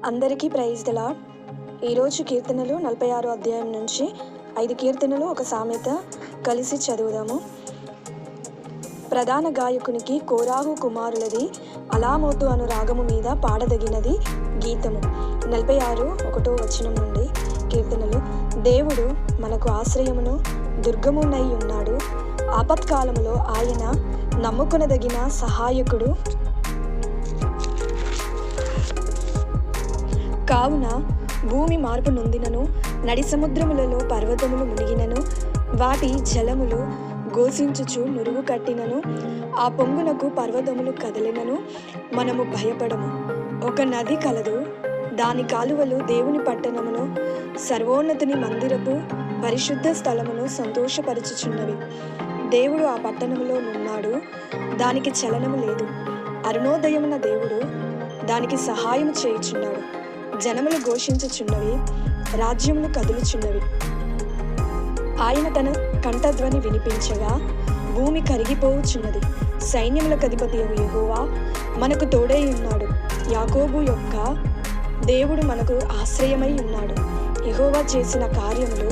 అందరికీ ప్రైజ్ దలా ఈరోజు కీర్తనలు నలభై ఆరు అధ్యాయం నుంచి ఐదు కీర్తనలు ఒక సామెత కలిసి చదువుదాము. ప్రధాన గాయకునికి కోరాహు కుమారులది అలామోతు అను రాగము మీద పాడదగినది గీతము. నలభై ఆరు ఒకటో వచనం నుండి కీర్తనలు. దేవుడు మనకు ఆశ్రయమును దుర్గమునై ఉన్నాడు. ఆపత్కాలములో ఆయన నమ్ముకొనదగిన సహాయకుడు కావున భూమి మార్పు నొందినను నడి సముద్రములలో పర్వతములు మునిగినను వాటి జలములు ఘోషించుచు నురుగు కట్టినను ఆ పొంగునకు పర్వతములు కదలినను మనము భయపడము. ఒక నది కలదు దాని కాలువలు దేవుని పట్టణమును సర్వోన్నతుని మందిరపు పరిశుద్ధ స్థలమును సంతోషపరచుచున్నవి. దేవుడు ఆ పట్టణములో ఉన్నాడు దానికి చలనము లేదు. అరుణోదయమున దేవుడు దానికి సహాయము చేయుచున్నాడు. జనములు ఘోషించుచున్నవి రాజ్యములు కదులుచున్నవి. ఆయన తన కంఠధ్వని వినిపించగా భూమి కరిగిపోవుచున్నది. సైన్యములకు అధిపతి యహోవా మనకు తోడై ఉన్నాడు. యాకోబు యొక్క దేవుడు మనకు ఆశ్రయమై ఉన్నాడు. యహోవా చేసిన కార్యములు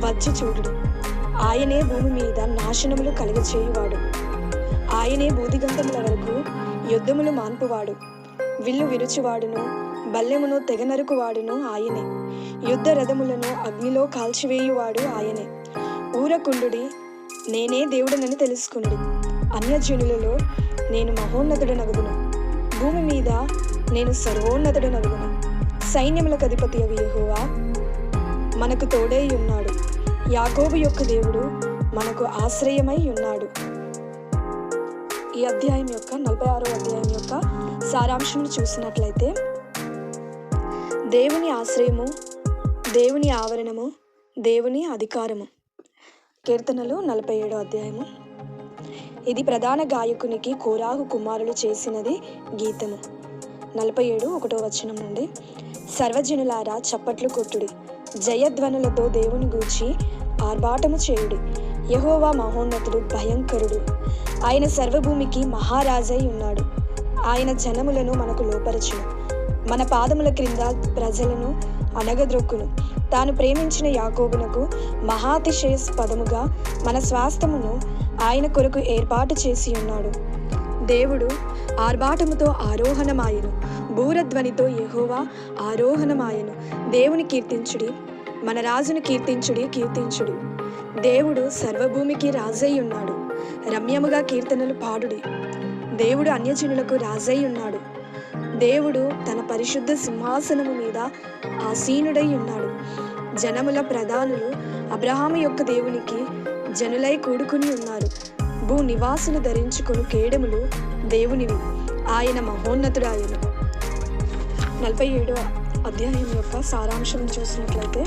బజ్జి చూడు ఆయనే భూమి మీద నాశనములు కలుగచేయువాడు. ఆయనే బూదిగంతముల వరకు యుద్ధములు మాన్పువాడు. విల్లు విరుచువాడును. బల్లెమును తెగనరుకువాడును ఆయనే. యుద్ధ రథములను అగ్నిలో కాల్చివేయువాడు ఆయనే. ఊరకుండుడి నేనే దేవుడనని తెలుసుకుండి అన్యజనులలో నేను మహోన్నతుడనగుదును. భూమి మీద నేను సర్వోన్నతుడనగుదును. సైన్యములకు అధిపతి అవి మనకు తోడై ఉన్నాడు. యాకోబు యొక్క దేవుడు మనకు ఆశ్రయమై ఉన్నాడు. ఈ అధ్యాయం యొక్క నలభై ఆరో అధ్యాయం యొక్క సారాంశం చూసినట్లయితే దేవుని ఆశ్రయము దేవుని ఆవరణము దేవుని అధికారము. కీర్తనలు నలభై ఏడో అధ్యాయము. ఇది ప్రధాన గాయకునికి కోరాహు కుమారులు చేసినది గీతము. నలభై ఏడు ఒకటో వచనం నుండి సర్వజనులారా చప్పట్లు కొట్టుడి. జయధ్వనులతో దేవుని గూర్చి ఆర్భాటము చేయుడి. యహోవా మహోన్నతుడు భయంకరుడు. ఆయన సర్వభూమికి మహారాజై ఉన్నాడు. ఆయన జనములను మనకు లోపరచును. మన పాదముల క్రింద ప్రజలను అనగద్రొక్కును తాను ప్రేమించిన యాకోబునకు మహాతిశయస్పదముగా మన స్వాస్థమును ఆయన కొరకు ఏర్పాటు చేసి ఉన్నాడు. దేవుడు ఆర్భాటముతో ఆరోహణమాయను. భూరధ్వనితో యహోవా ఆరోహణమాయను. దేవుని కీర్తించుడి మన రాజును కీర్తించుడి కీర్తించుడి. దేవుడు సర్వభూమికి రాజై ఉన్నాడు. రమ్యముగా కీర్తనలు పాడుడి. దేవుడు అన్యజనులకు రాజై ఉన్నాడు. దేవుడు తన పరిశుద్ధ సింహాసనము మీద ఆసీనుడై ఉన్నాడు. జనముల ప్రధానులు అబ్రహాము యొక్క దేవునికి జనులై కూడుకుని ఉన్నారు. భూ నివాసులు ధరించుకుని కేడములు దేవునివి. ఆయన మహోన్నతుడాయను. నలభై ఏడో అధ్యాయం యొక్క సారాంశం చూసినట్లయితే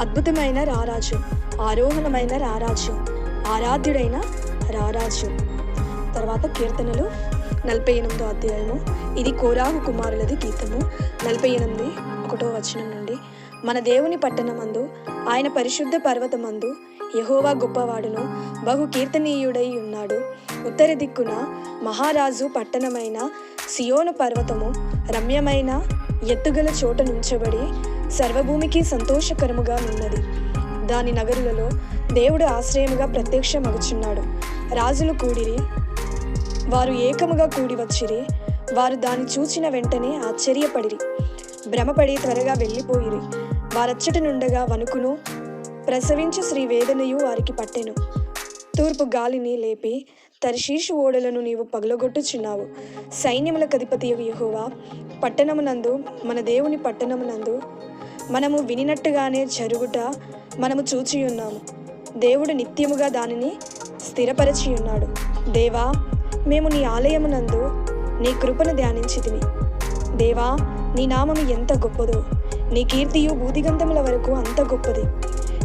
అద్భుతమైన రారాజు ఆరోహణమైన రారాజు ఆరాధ్యుడైన రారాజు. తర్వాత కీర్తనలు నలభై ఎనిమిదో అధ్యాయము. ఇది కోరాహు కుమారులది గీతము. నలభై ఎనిమిది ఒకటో వచనం నుండి. మన దేవుని పట్టణమందు ఆయన పరిశుద్ధ పర్వతమందు యహోవా గొప్పవాడును బహు కీర్తనీయుడై ఉన్నాడు. ఉత్తర దిక్కున మహారాజు పట్టణమైన సియోను పర్వతము రమ్యమైన ఎత్తుగల చోట నుంచబడి సర్వభూమికి సంతోషకరముగా ఉన్నది. దాని నగరులలో దేవుడు ఆశ్రయముగా ప్రత్యక్షమగుచున్నాడు. రాజులు కూడిరి వారు ఏకముగా కూడి వచ్చిరి. వారు దాన్ని చూచిన వెంటనే ఆశ్చర్యపడిరి. భ్రమపడి త్వరగా వెళ్ళిపోయిరి. వారచ్చట నుండగా వణుకును. ప్రసవించు శ్రీ వేదనయు వారికి పట్టెను. తూర్పు గాలిని లేపి తర్షీషు ఓడలను నీవు పగలగొట్టుచున్నావు. సైన్యముల కధిపతి యహోవా పట్టణమునందు మన దేవుని పట్టణమునందు మనము వినినట్టుగానే జరుగుట మనము చూచియున్నాము. దేవుడు నిత్యముగా దానిని స్థిరపరచి ఉన్నాడు దేవా మేము నీ ఆలయమునందు నీ కృపను ధ్యానించితిమి. దేవా నీ నామము ఎంత గొప్పదో నీ కీర్తియు బూదిగంధముల వరకు అంత గొప్పది.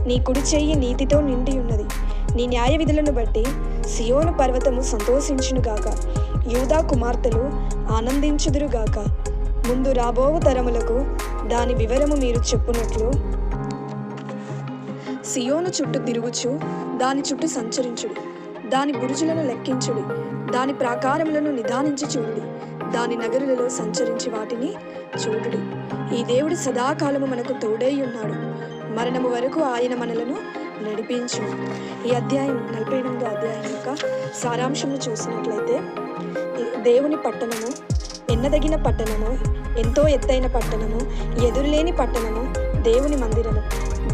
నీ కుడి చెయ్యి నీతితో నిండి ఉన్నది నీ న్యాయ విధులను బట్టి సియోను పర్వతము సంతోషించునుగాక యూదా కుమార్తెలు ఆనందించుదురుగాక ముందు రాబోవు తరములకు దాని వివరము మీరు చెప్పునట్లు సియోను చుట్టూ తిరుగుచు దాని చుట్టూ సంచరించుడు. దాని బురుజులను లెక్కించుడు. దాని ప్రాకారములను నిదానించి చూడుడి దాని నగరులలో సంచరించి వాటిని చూడుడి ఈ దేవుడు సదాకాలము మనకు తోడై ఉన్నాడు. మరణము వరకు ఆయన మనలను నడిపించు. ఈ అధ్యాయం నలభై ఎనిమిదో అధ్యాయం యొక్క సారాంశము చూసినట్లయితే దేవుని పట్టణము ఎన్నదగిన పట్టణము ఎంతో ఎత్తైన పట్టణము ఎదురులేని పట్టణము దేవుని మందిరము.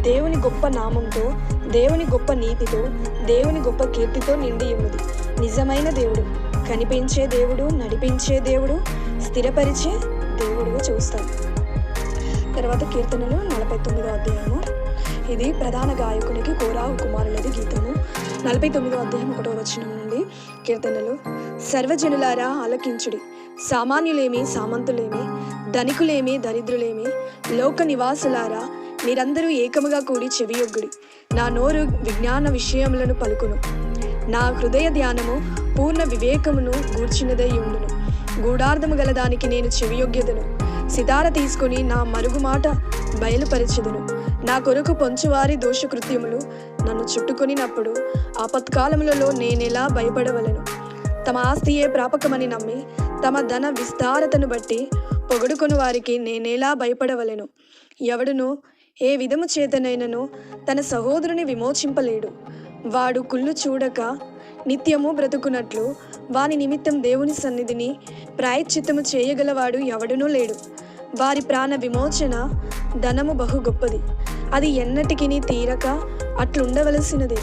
దేవుని గొప్ప నామంతో దేవుని గొప్ప నీతితో దేవుని గొప్ప కీర్తితో నిండి ఉన్నది. నిజమైన దేవుడు. కనిపించే దేవుడు నడిపించే దేవుడు స్థిరపరిచే దేవుడుగా చూస్తాం. తర్వాత కీర్తనలు నలభై తొమ్మిదో అధ్యాయము. ఇది ప్రధాన గాయకునికి కోరాహు కుమారులది గీతము. నలభై తొమ్మిదో అధ్యాయం ఒకటో వచనం నుండి కీర్తనలు. సర్వజనులారా ఆలకించుడి. సామాన్యులేమి సామంతులేమి ధనికులేమి దరిద్రులేమి లోక నివాసులారా మీరందరూ ఏకముగా కూడి చెవియొగ్గుడి. నా నోరు విజ్ఞాన విషయములను పలుకును. నా హృదయ ధ్యానము పూర్ణ వివేకమును గూర్చినదై ఉండును. గూఢార్థము గల దానికి నేను చెవియొగ్యదను సితార తీసుకుని నా మరుగు మాట బయలుపరచెదను. నా కొరకు పొంచువారి దోషకృత్యములు నన్ను చుట్టుకొనినప్పుడు ఆపత్కాలములలో నేనెలా భయపడవలను? తమ ఆస్తియే ప్రాపకమని నమ్మి తమ ధన విస్తారతను బట్టి పొగడుకొని వారికి నేనేలా భయపడవలెను? ఎవడును ఏ విధము చేతనైనను తన సహోదరుని విమోచింపలేడు. వాడు కుళ్ళు చూడక నిత్యము బ్రతుకున్నట్లు వాని నిమిత్తం దేవుని సన్నిధిని ప్రాయశ్చిత్తము చేయగలవాడు ఎవడునూ లేడు. వారి ప్రాణ విమోచన ధనము బహు గొప్పది. అది ఎన్నటికిని తీరక అట్లుండవలసినది.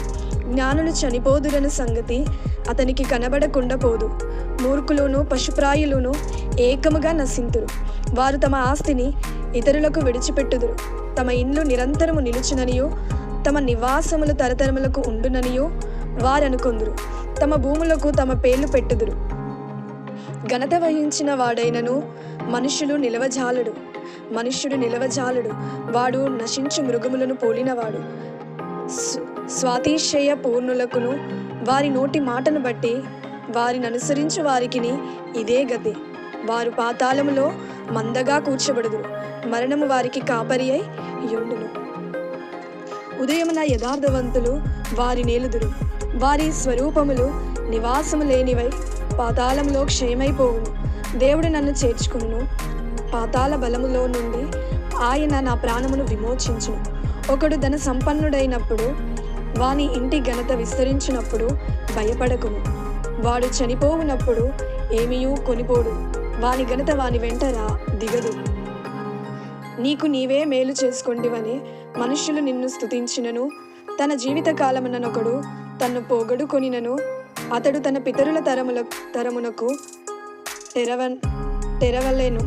జ్ఞానులు చనిపోదురన్న సంగతి అతనికి కనబడకుండా పోదు. మూర్ఖులును పశుప్రాయులును ఏకముగా నశింతురు. వారు తమ ఆస్తిని ఇతరులకు విడిచిపెట్టుదురు. తమ ఇండ్లు నిరంతరము నిలుచుననియో తమ నివాసములు తరతరములకు ఉండుననియో వారనుకొందురు. తమ భూములకు తమ పేర్లు పెట్టుదురు. ఘనత వహించిన వాడైనను మనుషులు నిలవజాలడు. మనుష్యుడు నిలవజాలుడు. వాడు నశించు మృగములను పోలినవాడు. స్వాతిశయ పూర్ణులకును వారి నోటి మాటను బట్టి వారిని అనుసరించు వారికిని ఇదే గతి. వారు పాతాళములో మందగా కూర్చబడదు మరణము వారికి కాపరి అయి యుండును. ఉదయమున యథార్థవంతులు వారి నేలుదురు. వారి స్వరూపములు నివాసము లేనివై పాతాళంలో క్షయమైపోవును. దేవుడు నన్ను చేర్చుకును. పాతాళ బలములో నుండి ఆయన నా ప్రాణమును విమోచించును. ఒకడు ధన సంపన్నుడైనప్పుడు వాని ఇంటి ఘనత విస్తరించినప్పుడు భయపడకుము. వాడు చనిపోవునప్పుడు ఏమీయూ కొనిపోడు. వాని ఘనత వాని వెంట రా దిగదు. నీకు నీవే మేలు చేసుకోండివని మనుష్యులు నిన్ను స్తుతించినను. తన జీవితకాలముననొకడు తన్ను పోగొడుకొనినను. అతడు తన పితరుల తరముల తరమునకు తెరవ తెరవలేను.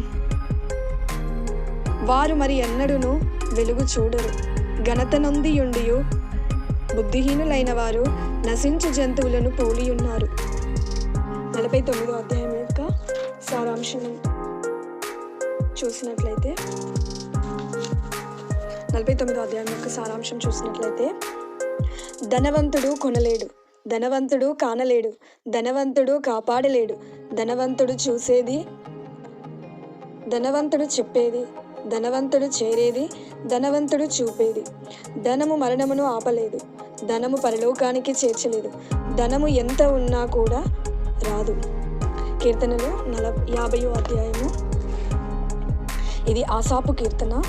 వారు మరి ఎన్నడూను వెలుగు చూడరు. ఘనత నొందియుండియు బుద్ధిహీనులైన వారు నశించు జంతువులను పోలియున్నారు. నలభై తొమ్మిదో అధ్యాయం యొక్క సారాంశం చూసినట్లయితే నలభై తొమ్మిదో అధ్యాయం యొక్క సారాంశం చూసినట్లయితే ధనవంతుడు కొనలేడు ధనవంతుడు కానలేడు ధనవంతుడు కాపాడలేడు ధనవంతుడు చూసేది ధనవంతుడు చెప్పేది ధనవంతుడు చేరేది ధనవంతుడు చూపేది. ధనము మరణమును ఆపలేదు ధనము పరలోకానికి చేర్చలేదు ధనము ఎంత ఉన్నా కూడా రాదు. కీర్తనలు నల యాభయో అధ్యాయము. ఇది ఆసాపు కీర్తన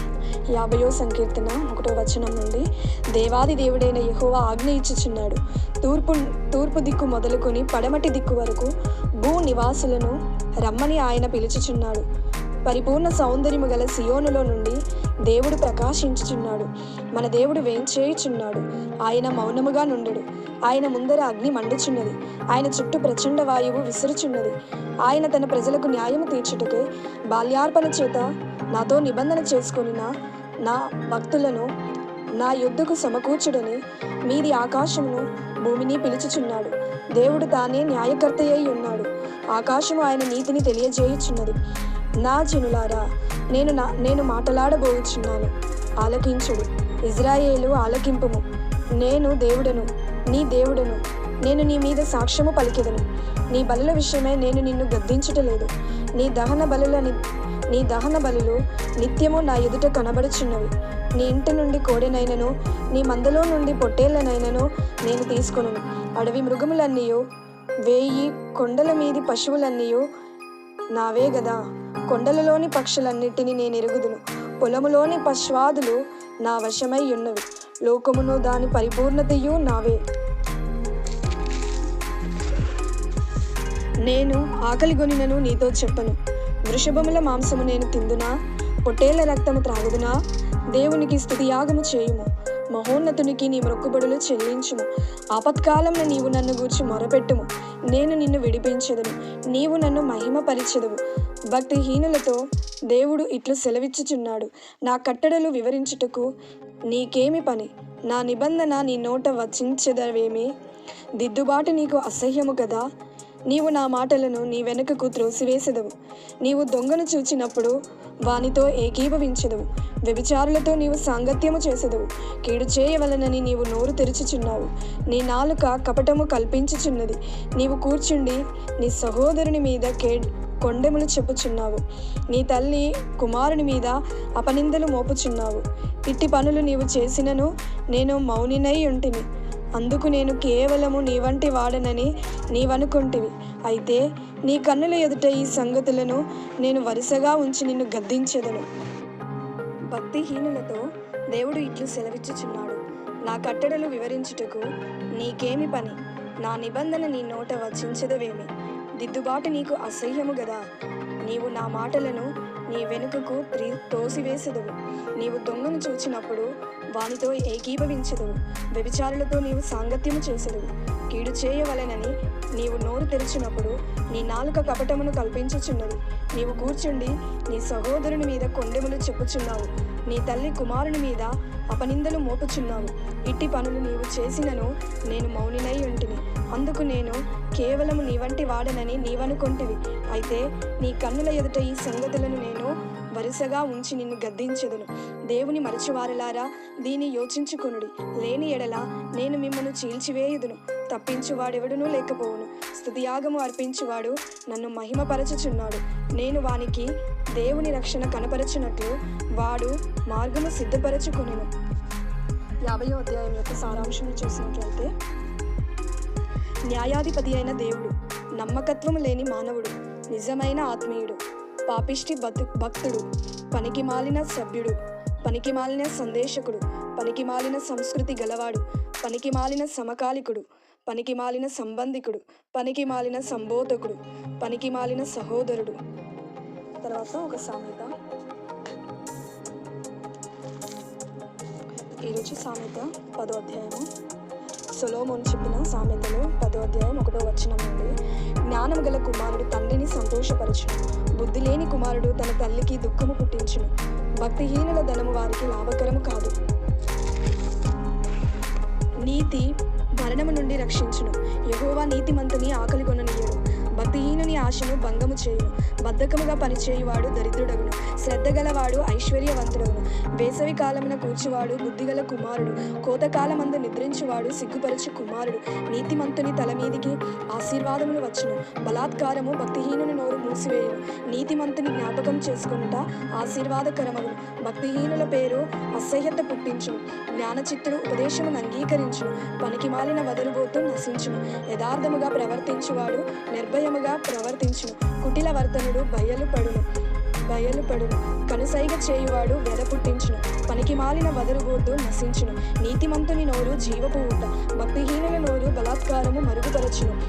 యాభయో సంకీర్తన ఒకటో వచనం నుండి. దేవాది దేవుడైన యహోవా ఆజ్ఞ ఇచ్చుచున్నాడు. తూర్పు తూర్పు దిక్కు మొదలుకొని పడమటి దిక్కు వరకు భూ నివాసులను రమ్మని ఆయన పిలుచుచున్నాడు. పరిపూర్ణ సౌందర్యము గల సియోనులో నుండి దేవుడు ప్రకాశించుచున్నాడు. మన దేవుడు వేంచేయుచున్నాడు. ఆయన మౌనముగా నుండడు ఆయన ముందర అగ్ని మండుచున్నది. ఆయన చుట్టూ ప్రచండ వాయువు విసురుచున్నది. ఆయన తన ప్రజలకు న్యాయము తీర్చుటకే బాల్యార్పణ చేత నాతో నిబంధన చేసుకుని నా భక్తులను నా యుద్ధకు సమకూర్చుడని మీది ఆకాశమును భూమిని పిలుచుచున్నాడు. దేవుడు తానే న్యాయకర్త అయి ఉన్నాడు. ఆకాశము ఆయన నీతిని తెలియజేయుచున్నది. నా జనులారా నేను నా నేను మాట్లాడబోచున్నాను. ఆలకించుడు. ఇజ్రాయేలు ఆలకింపుము. నేను దేవుడను నీ దేవుడను. నేను నీ మీద సాక్ష్యము పలికెదను. నీ బలుల విషయమే నేను నిన్ను గద్దించటలేదు. నీ దహన బలులని నీ దహన బలులు నిత్యము నా ఎదుట కనబడుచున్నవి. నీ ఇంటి నుండి కోడెనైనను నీ మందలో నుండి పొట్టేళ్ళనైనను నేను తీసుకొనును. అడవి మృగములన్నీయో వేయి కొండల మీది పశువులన్నీయో నావే గదా. కొండలలోని పక్షులన్నిటినీ నేను ఎరుగుదును పొలములోని పశ్వాదులు నా వశమై ఉన్నవి లోకమును దాని పరిపూర్ణతయు నావే. నేను ఆకలి గొనినను నీతో చెప్పను. వృషభముల మాంసము నేను తిందునా? పొట్టేళ్ళ రక్తము త్రాగుదునా? దేవునికి స్తుతియాగము చేయుము. మహోన్నతునికి నీ మొక్కుబడులు చెల్లించుము. ఆపత్కాలంలో నీవు నన్ను గూర్చి మొరపెట్టుము. నేను నిన్ను విడిపించెదను. నీవు నన్ను మహిమపరిచెదవు. భక్తిహీనులతో దేవుడు ఇట్లు సెలవిచ్చుచున్నాడు. నా కట్టడలు వివరించుటకు నీకేమి పని? నా నిబంధన నీ నోట వచించదవేమి? దిద్దుబాటు నీకు అసహ్యము కదా? నీవు నా మాటలను నీ వెనుకకు త్రోసివేసెదవు నీవు దొంగను చూచినప్పుడు వానితో ఏకీభవించెదవు. వ్యభిచారులతో నీవు సాంగత్యము చేసెదవు. కీడు చేయవలనని నీవు నోరు తెరుచుచున్నావు. నీ నాలుక కపటము కల్పించుచున్నది. నీవు కూర్చుండి నీ సహోదరుని మీద కే కొండెములు చెప్పుచున్నావు. నీ తల్లి కుమారుని మీద అపనిందలు మోపుచున్నావు. ఇట్టి పనులు నీవు చేసినను నేను మౌనినై ఉంటిని అందుకు నేను కేవలము నీ వంటి వాడనని నీవనుకుంటివి. అయితే నీ కన్నుల ఎదుట ఈ సంగతులను నేను వరుసగా ఉంచి నిన్ను గద్దించెదను. భక్తిహీనులతో దేవుడు ఇట్లు సెలవిచ్చుచున్నాడు. నా కట్టడలు వివరించుటకు నీకేమి పని? నా నిబంధన నీ నోట వచించదవేమి? దిద్దుబాటు నీకు అసహ్యము గదా? నీవు నా మాటలను నీ వెనుకకు త్రి తోసివేసెదవు. నీవు దొంగను చూచినప్పుడు వానితో ఏకీభవించదు వ్యభిచారులతో నీవు సాంగత్యము చేసెదవు. కీడు చేయవలెనని నీవు నోరు తెరిచినప్పుడు నీ నాలుక కపటమును కల్పించుచున్నది. నీవు కూర్చుండి నీ సహోదరుని మీద కొండెములు చెప్పుచున్నావు. నీ తల్లి కుమారుని మీద అపనిందలు మోపుచున్నావు. ఇట్టి పనులు నీవు చేసినను నేను మౌనినై ఉంటిని. అందుకు నేను కేవలము నీ వంటి వాడనని నీవనుకొంటివి. అయితే నీ కన్నుల ఎదుట ఈ సంగతులను నేను వరుసగా ఉంచి నిన్ను గద్దించెదను. దేవుని మరచివారలారా దీని యోచించుకొనుడి. లేని ఎడల నేను మిమ్మను చీల్చివేయుదును. తప్పించువాడెవడునూ లేకపోవును. స్థుతియాగము అర్పించువాడు నన్ను మహిమపరచుచున్నాడు. నేను వానికి దేవుని రక్షణ కనపరచినట్లు వాడు మార్గము సిద్ధపరచుకొనెను. యాభయో అధ్యాయం యొక్క సారాంశం చూసినట్లయితే న్యాయాధిపతి అయిన దేవుడు నమ్మకత్వం లేని మానవుడు నిజమైన ఆత్మీయుడు పాపిష్టి బతు భక్తుడు పనికిమాలిన సభ్యుడు పనికిమాలిన సందేశకుడు పనికిమాలిన సంస్కృతి గలవాడు పనికిమాలిన సమకాలికుడు పనికిమాలిన సంబంధికుడు పనికిమాలిన సంబోధకుడు పనికిమాలిన సహోదరుడు తర్వాత ఒక సామెత. ఈరోజు సామెత పదో అధ్యాయము. సొలోమోన్ చెప్పిన సామెతలో పదో అధ్యాయం ఒకటో వచనం నుండి జ్ఞానం గల కుమారుడు తండ్రిని సంతోషపరచును. బుద్ధి లేని కుమారుడు తన తల్లికి దుఃఖము పుట్టించును. భక్తిహీనుల ధనము వారికి లాభకరము కాదు. నీతి మరణము నుండి రక్షించును. యహోవా నీతిమంతుని ఆకలి కొననీయడు. భక్తిహీనుని ఆశను భంగము చేయును. బద్ధకముగా పనిచేయువాడు దరిద్రుడగును. శ్రద్ధ గలవాడు ఐశ్వర్యవంతుడగును. వేసవి కాలమున కూర్చువాడు బుద్ధిగల కుమారుడు. కోతకాలమందు నిద్రించువాడు సిగ్గుపరచు కుమారుడు. నీతిమంతుని తల మీదికి ఆశీర్వాదములు వచ్చును. బలాత్కారము భక్తిహీనుని నోరు మూసివేయును. నీతిమంతుని జ్ఞాపకం చేసుకుంటా ఆశీర్వాదకరమగును. భక్తిహీనుల పేరు అసహ్యత పుట్టించును. జ్ఞానచిత్తుడు ఉపదేశమును అంగీకరించును. పనికి మాలిన వదలుబోతూ నశించును. యథార్థముగా ప్రవర్తించువాడు నిర్భయ నిర్భయముగా ప్రవర్తించును. కుటిల వర్తనుడు బయలుపడును బయలుపడును కనుసైగ చేయువాడు వెద పుట్టించును. పనికి మాలిన వదలుబోతూ నశించును. నీతిమంతుని నోరు జీవపు ఊట. భక్తిహీనుల నోరు బలాత్కారము మరుగుపరచును.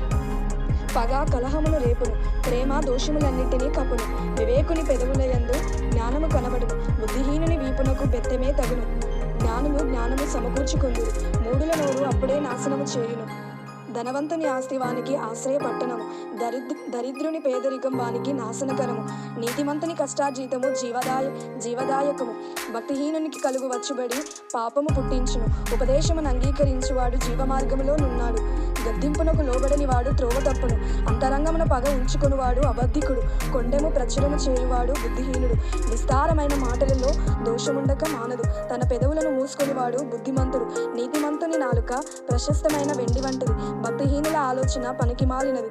పగ కలహమును రేపును. ప్రేమ దోషములన్నిటినీ కప్పును వివేకుని పెదవులయందు జ్ఞానము కనబడును. బుద్ధిహీనుని వీపునకు బెత్తమే తగును. జ్ఞానులు జ్ఞానము సమకూర్చుకొందురు. మూడుల నోరు అప్పుడే నాశనము చేయును. ధనవంతుని ఆస్తి వానికి ఆశ్రయ పట్టణము దరిద్ర దరిద్రుని పేదరికం వానికి నాశనకరము. నీతిమంతుని కష్టార్జితము జీవదాయ జీవదాయకము. భక్తిహీనునికి కలుగు వచ్చుబడి పాపము పుట్టించును. ఉపదేశమును అంగీకరించువాడు జీవమార్గములో నున్నాడు. గద్దింపునకు లోబడని వాడు త్రోవ తప్పును. అంతరంగమున పగ ఉంచుకునివాడు అబద్ధికుడు. కొండెము ప్రచురము చేయువాడు బుద్ధిహీనుడు. విస్తారమైన మాటలలో దోషముండక మానదు. తన పెదవులను మూసుకునివాడు బుద్ధిమంతుడు. నీతిమంతుని నాలుక ప్రశస్తమైన వెండి వంటిది. భక్తిహీనుల ఆలోచన పనికిమాలినది.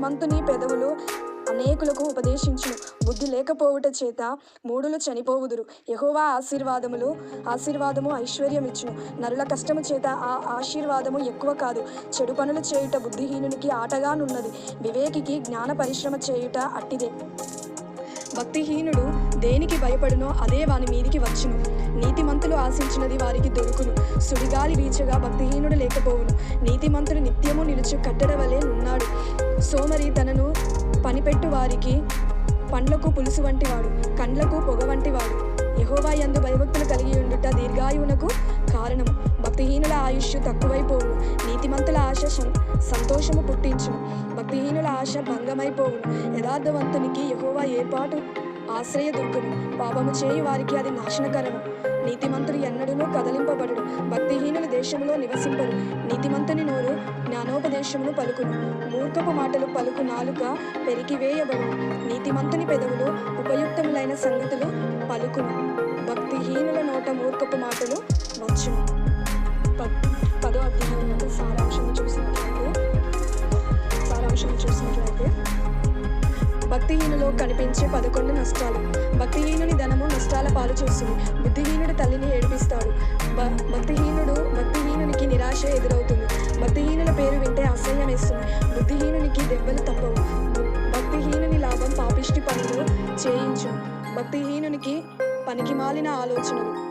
బుద్ధిమంతుని పెదవులు అనేకులకు ఉపదేశించును. బుద్ధి లేకపోవుట చేత మూడులు చనిపోవుదురు. యహోవా ఆశీర్వాదములు ఆశీర్వాదము ఐశ్వర్యం ఇచ్చును నరుల కష్టము చేత ఆ ఆశీర్వాదము ఎక్కువ కాదు. చెడు పనులు చేయుట బుద్ధిహీనునికి ఆటగానున్నది వివేకికి జ్ఞాన పరిశ్రమ చేయుట అట్టిదే. భక్తిహీనుడు దేనికి భయపడునో అదే వాని మీదికి వచ్చును. నీతిమంతులు ఆశించినది వారికి దొరుకును. సుడిగాలి వీచగా భక్తిహీనుడు లేకపోవును. నీతిమంతుడు నిత్యము నిలుచు కట్టడవలే వలె సోమరి తనను పనిపెట్టు వారికి పండ్లకు పులుసు వంటివాడు కండ్లకు పొగ వంటివాడు. యహోవా యందు భయభక్తులు కలిగి ఉండుట దీర్ఘాయువునకు కారణము భక్తిహీనుల ఆయుష్ తక్కువైపోవును. నీతిమంతుల ఆశ సం- సంతోషము పుట్టించును. భక్తిహీనుల ఆశ భంగమైపోవును. యథార్థవంతునికి యహోవా ఏర్పాటు ఆశ్రయదుర్గము పాపము చేయి వారికి అది నాశనకరము. నీతిమంతుడు ఎన్నడూనూ కదలింపబడుడు. భక్తిహీనుల దేశంలో నివసింపరు. నీతిమంతుని నోరు జ్ఞానోపదేశమును పలుకును. మూర్ఖపు మాటలు పలుకు నాలుక పెరికివేయబడు నీతిమంతుని పెదవులు ఉపయుక్తములైన సంగతులు పలుకును. భక్తిహీనుల నోట మూర్ఖపు మాటలు వచ్చును. పదో అధ్యాయం యొక్క సారాంశం చూసినట్లయితే సారాంశం చూసినట్లయితే భక్తిహీనులో కనిపించే పదకొండు నష్టాలు. భక్తిహీనుని ధనము నష్టాల పాలు చేస్తుంది. బుద్ధిహీనుడు తల్లిని ఏడిపిస్తాడు. భ- భక్తిహీనుడు భక్తిహీనునికి నిరాశ ఎదురవుతుంది. భక్తిహీనుల పేరు వింటే అసహ్యం వేస్తుంది. బుద్ధిహీనునికి దెబ్బలు తప్పవు. భక్తిహీనుని లాభం పాపిష్టి పనులు చేయించు. భక్తిహీనునికి పనికిమాలిన ఆలోచనలు.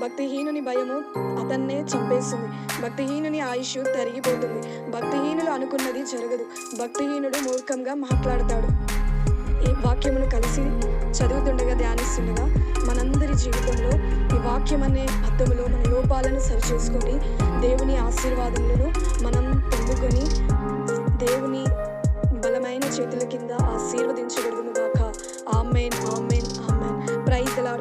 భక్తిహీనుని భయము అతన్నే చంపేస్తుంది. భక్తిహీనుని ఆయుష్ తరిగిపోతుంది. భక్తిహీనులు అనుకున్నది జరగదు. భక్తిహీనుడు మూర్ఖంగా మాట్లాడతాడు. వాక్యమును కలిసి చదువుతుండగా ధ్యానిస్తుండగా మనందరి జీవితంలో ఈ వాక్యం అనే అర్థములో మన లోపాలను సరిచేసుకొని దేవుని ఆశీర్వాదములను మనం పొందుకొని దేవుని బలమైన చేతుల కింద ఆశీర్వదించగలుగును గాక ఆమెన్ ఆమెన్. ఆమెన్ ప్రైజ్ ఎలా